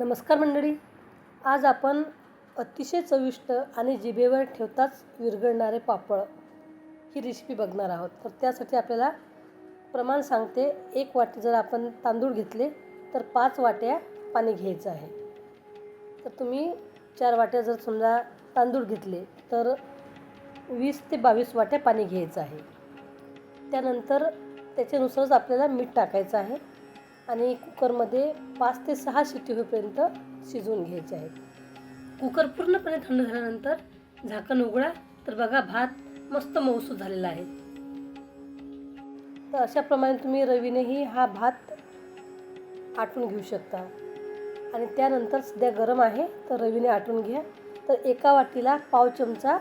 नमस्कार मंडळी. आज आपण अतिशय चविष्ट आणि जिभेवर ठेवताच विरघळणारे पापड ही रेसिपी बघणार आहोत. तर त्यासाठी आपल्याला प्रमाण सांगते. एक वाटी जर आपण तांदूळ घेतले तर पाच वाट्या पाणी घ्यायचं आहे. तर तुम्ही चार वाट्या जर समजा तांदूळ घेतले तर वीस ते बावीस वाट्या पाणी घ्यायचं आहे. त्यानंतर त्याच्यानुसारच आपल्याला मीठ टाकायचं आहे. आणि कुकरमध्ये पाच ते सहा शिट्टी होईपर्यंत शिजवून घ्यायचे आहे कुकर पूर्णपणे थंड झाल्यानंतर झाकण उघडा. तर बघा भात मस्त मऊसूत झालेला आहे. तर अशाप्रमाणे तुम्ही रवीनेही हा भात आटून घेऊ शकता. आणि त्यानंतर सध्या गरम आहे तर रवीने आटून घ्या. तर एका वाटीला पाव चमचा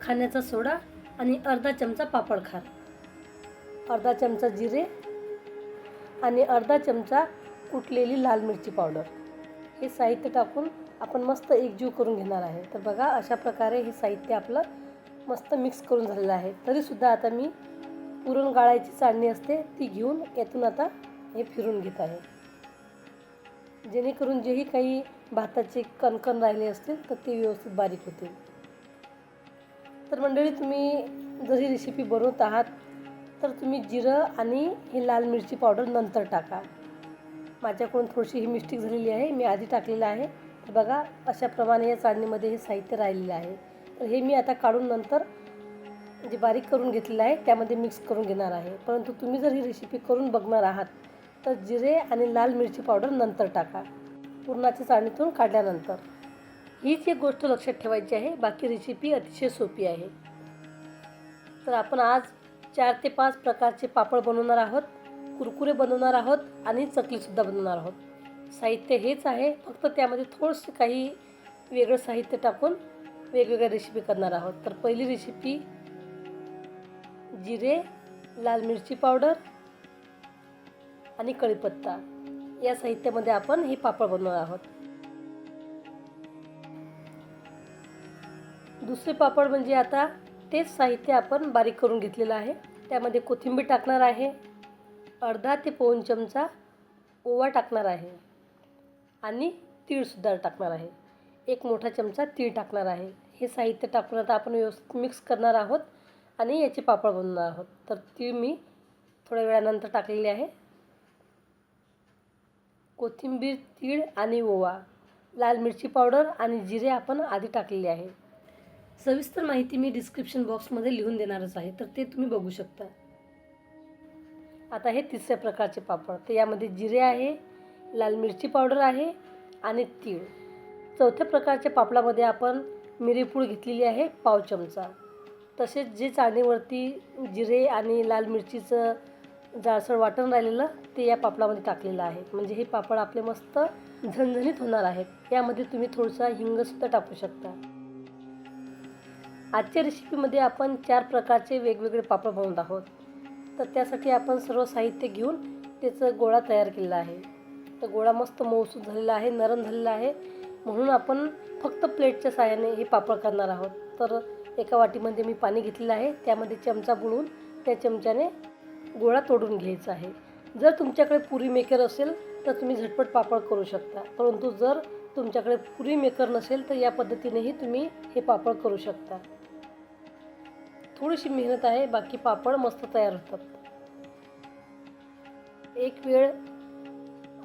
खाण्याचा सोडा आणि अर्धा चमचा पापड खार अर्धा चमचा जिरे आणि अर्धा चमचा कुटलेली लाल मिरची पावडर. हे साहित्य टाकून आपण मस्त एकजीव करून घेणार आहे. तर बघा अशा प्रकारे हे साहित्य आपलं मस्त मिक्स करून झालेलं आहे. तरीसुद्धा आता मी पुरण गाळायची चाळणी असते ती घेऊन यातून आता हे फिरून घेत आहे. जेणेकरून जेही काही भाताचे कणकण राहिले असतील तर ते व्यवस्थित बारीक होतील. तर मंडळी तुम्ही जर ही रेसिपी बनवत आहात तर तुम्ही जिरं आणि ही लाल मिरची पावडर नंतर टाका. माझ्याकडून थोडीशी ही मिस्टेक झालेली आहे. मी आधी टाकलेलं आहे. तर बघा अशाप्रमाणे या चाळणीमध्ये हे साहित्य राहिलेलं आहे. तर हे मी आता काढून नंतर जे बारीक करून घेतलेलं आहे त्यामध्ये मिक्स करून घेणार आहे. परंतु तुम्ही जर ही रेसिपी करून बघणार आहात तर जिरे आणि लाल मिरची पावडर नंतर टाका. पुरणाच्या चाळणीतून काढल्यानंतर. हीच एक गोष्ट लक्षात ठेवायची आहे. बाकी रेसिपी अतिशय सोपी आहे. तर आपण आज चार ते पाच प्रकारचे पापड बनवणार आहोत कुरकुरे बनवणार आहोत आणि चकलीसुद्धा बनवणार आहोत. साहित्य हेच आहे फक्त त्यामध्ये थोडंसं काही वेगळं साहित्य टाकून वेगवेगळ्या रेसिपी करणार आहोत. तर पहिली रेसिपी जिरे लाल मिरची पावडर आणि कढीपत्ता. या साहित्यामध्ये आपण हे पापड बनवणार आहोत. दुसरे पापड म्हणजे आता तेच साहित्य आपण बारीक करून घेतलेलं आहे. त्यामध्ये कोथिंबीर टाकणार आहे. अर्धा ते पाऊण चमचा ओवा टाकणार आहे. आणि तीळसुद्धा टाकणार आहे. एक मोठा चमचा तीळ टाकणार आहे. हे साहित्य टाकून आता आपण व्यवस्थित मिक्स करणार आहोत आणि याचे पापड बनवणार आहोत. तर तीळ मी थोड्या वेळानंतर टाकलेली आहे. कोथिंबीर तीळ आणि ओवा लाल मिरची पावडर आणि जिरे आपण आधी टाकलेले आहे. सविस्तर माहिती मी डिस्क्रिप्शन बॉक्समध्ये लिहून देणारच आहे तर ते तुम्ही बघू शकता. आता हे तिसऱ्या प्रकारचे पापड तर यामध्ये जिरे आहे लाल मिरची पावडर आहे आणि तीळ. चौथ्या प्रकारच्या पापडामध्ये आपण मिरीपूड घेतलेली आहे पाव चमचा. तसेच जे चाळणीवरती जिरे आणि लाल मिरचीचं जाळसर वाटण राहिलेलं ते या पापडामध्ये टाकलेलं आहे. म्हणजे हे पापड आपले मस्त झणझणीत होणार आहेत. यामध्ये तुम्ही थोडसा हिंगसुद्धा टाकू शकता. आजच्या रेसिपीमध्ये आपण चार प्रकारचे वेगवेगळे पापड बनवत आहोत. तर त्यासाठी आपण सर्व साहित्य घेऊन त्याचं गोळा तयार केलेला आहे. तर गोळा मस्त मऊसूत झालेला आहे नरम झालेला आहे. म्हणून आपण फक्त प्लेटच्या साहाय्याने हे पापड करणार आहोत. तर एका वाटीमध्ये मी पाणी घेतलेलं आहे. त्यामध्ये चमचा बुडवून त्या चमच्याने गोळा तोडून घ्यायचा आहे. जर तुमच्याकडे पुरी मेकर असेल तर तुम्ही झटपट पापड करू शकता. परंतु जर तुमच्याकडे पुरी मेकर नसेल तर या पद्धतीनेही तुम्ही हे पापड करू शकता. थोडीशी मेहनत आहे बाकी पापड मस्त तयार होतात. एक वेळ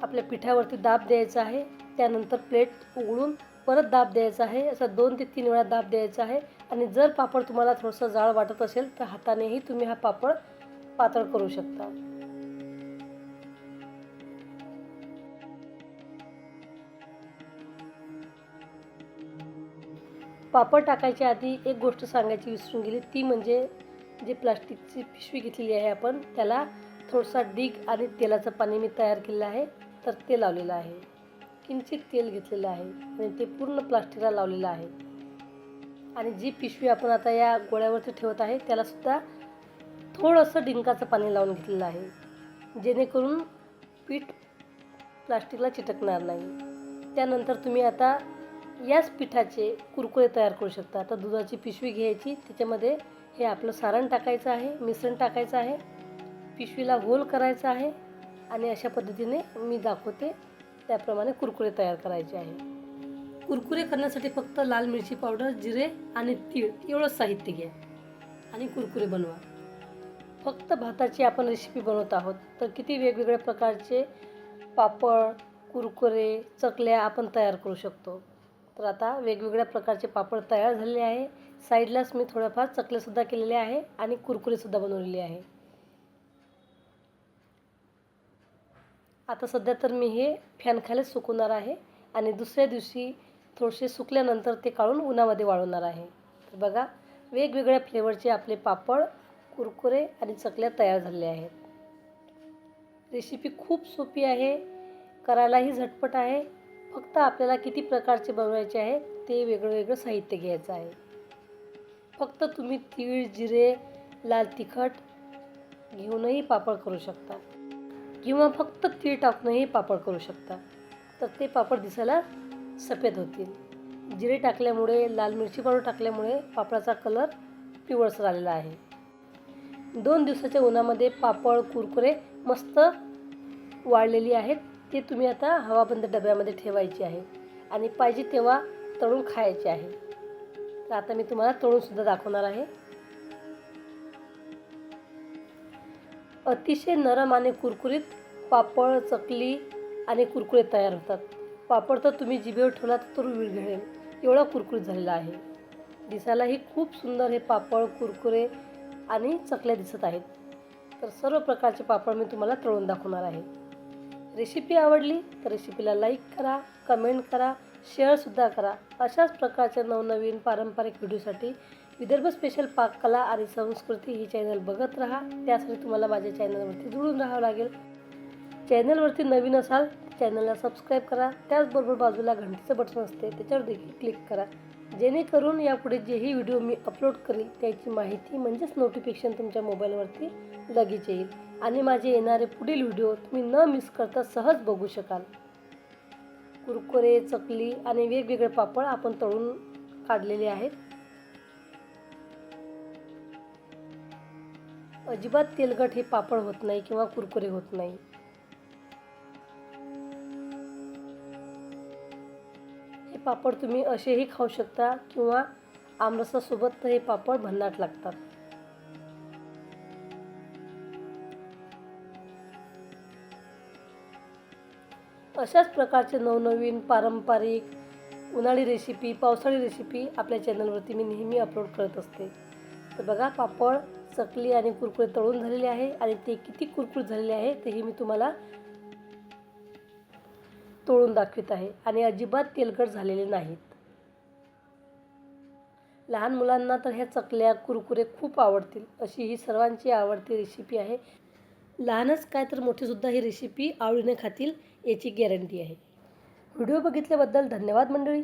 आपल्या पिठावरती दाब द्यायचा आहे त्यानंतर प्लेट उघडून परत दाब द्यायचा आहे असा दोन ते तीन वेळा दाब द्यायचा आहे. आणि जर पापड तुम्हाला थोडंसं जाळ वाटत असेल तर हातानेही तुम्ही हा पापड पातळ करू शकता. पापड टाकायच्या आधी एक गोष्ट सांगायची विसरून गेली. ती म्हणजे जे प्लास्टिकची पिशवी घेतलेली आहे आपण त्याला थोडासा डीग आणि तेलाचं पाणी मी तयार केलेलं आहे. तर ते लावलेलं आहे. किंचित तेल घेतलेलं आहे आणि ते पूर्ण प्लास्टिकला लावलेलं आहे. आणि जी पिशवी आपण आता या गोळ्यावरती ठेवत आहे त्यालासुद्धा थोडंसं डिंकाचं पाणी लावून घेतलेलं आहे. जेणेकरून पीठ प्लास्टिकला चिटकणार नाही. त्यानंतर तुम्ही आता याच पिठाचे कुरकुरे तयार करू शकता. आता दुधाची पिशवी घ्यायची त्याच्यामध्ये हे आपलं सारण टाकायचं आहे मिश्रण टाकायचं आहे पिशवीला होल करायचा आहे आणि अशा पद्धतीने मी दाखवते त्याप्रमाणे कुरकुरे तयार करायचे आहे. कुरकुरे करण्यासाठी फक्त लाल मिरची पावडर जिरे आणि तीळ एवढंच साहित्य घ्या आणि कुरकुरे बनवा. फक्त भाताची आपण रेसिपी बनवत आहोत तर किती वेगवेगळ्या प्रकारचे पापड कुरकुरे चकल्या आपण तयार करू शकतो. तर आता वेगवेगळ्या प्रकारचे पापड तयार झालेले आहे. साईडलाच मी थोड्याफार चकलेसुद्धा केलेले आहे आणि कुरकुरेसुद्धा बनवलेले आहे. आता सध्या तर मी हे फॅनखालीच सुकवणार आहे आणि दुसऱ्या दिवशी थोडेसे सुकल्यानंतर ते काढून उन्हामध्ये वाळवणार आहे. तर बघा वेगवेगळ्या फ्लेवरचे आपले पापड कुरकुरे आणि चकल्या तयार झालेल्या आहेत. रेसिपी खूप सोपी आहे. करायलाही झटपट आहे. फक्त आपल्याला किती प्रकारचे बनवायचे आहे ते वेगळं वेगळं साहित्य घ्यायचं आहे. फक्त तुम्ही तीळ जिरे लाल तिखट घेऊनही पापड करू शकता. किंवा फक्त तीळ टाकूनही पापड करू शकता. तर ते पापड दिसायला सफेद होतील. जिरे टाकल्यामुळे लाल मिरची पावडर टाकल्यामुळे पापडाचा कलर पिवळसर आलेला आहे. दोन दिवसाच्या उन्हामध्ये पापड कुरकुरे मस्त वाळलेली आहेत. ते तुम्ही आता हवाबंद डब्यामध्ये ठेवायची आहे. आणि पाहिजे तेव्हा तळून खायचे आहे. तर आता मी तुम्हाला तळूनसुद्धा दाखवणार आहे. अतिशय नरम आणि कुरकुरीत पापड चकली आणि कुरकुरे तयार होतात. पापड तर तुम्ही जिभेवर ठेवला तर विरघळेल एवढा कुरकुरीत झालेला आहे. दिसायलाही खूप सुंदर हे पापड कुरकुरे आणि चकल्या दिसत आहेत. तर सर्व प्रकारचे पापड मी तुम्हाला तळून दाखवणार आहे. रेसिपी आवडली तर रेसिपीला लाईक करा कमेंट करा शेअरसुद्धा करा. अशाच प्रकारच्या नवनवीन पारंपरिक व्हिडिओसाठी विदर्भ स्पेशल पाककला आणि संस्कृती ही चॅनल बघत राहा. त्यासाठी तुम्हाला माझ्या चॅनलवरती जुळून राहावं लागेल. चॅनलवरती नवीन असाल चॅनलला सबस्क्राईब करा. त्याचबरोबर बाजूला घंटीचं बटन असते त्याच्यावर देखील क्लिक करा. जेणेकरून यापुढे जेही व्हिडिओ मी अपलोड करेल त्याची माहिती म्हणजेच नोटिफिकेशन तुमच्या मोबाईलवरती लगेच येईल. आणि माझे येणारे पुढील व्हिडिओ तुम्ही न मिस करता सहज बघू शकाल. कुरकुरे चकली आणि वेगवेगळे पापड आपण तळून काढलेले आहेत. अजिबात तेलकट हे पापड होत नाही किंवा कुरकुरे होत नाही. पापड तुम्ही असेही खाऊ शकता किंवा आमरसासोबत हे पापड भन्नाट लागतात. अशाच प्रकारचे नवनवीन पारंपरिक उन्हाळी रेसिपी पावसाळी रेसिपी आपल्या चॅनलवरती मी नेहमी अपलोड करत असते. तर बघा पापड चकली आणि कुरकुरे तळून झालेले आहे आणि ते किती कुरकुरीत झालेले आहे तेही मी तुम्हाला तोळून दाखवित आहे आणि अजिबात तेलकट झालेले नाहीत. लहान मुलांना तर ह्या चकल्या कुरकुरे खूप आवडतील अशी ही सर्वांची आवडती रेसिपी आहे. लहानच काय तर मोठीसुद्धा ही रेसिपी आवडीने खातील याची गॅरंटी आहे. व्हिडिओ बघितल्याबद्दल धन्यवाद मंडळी.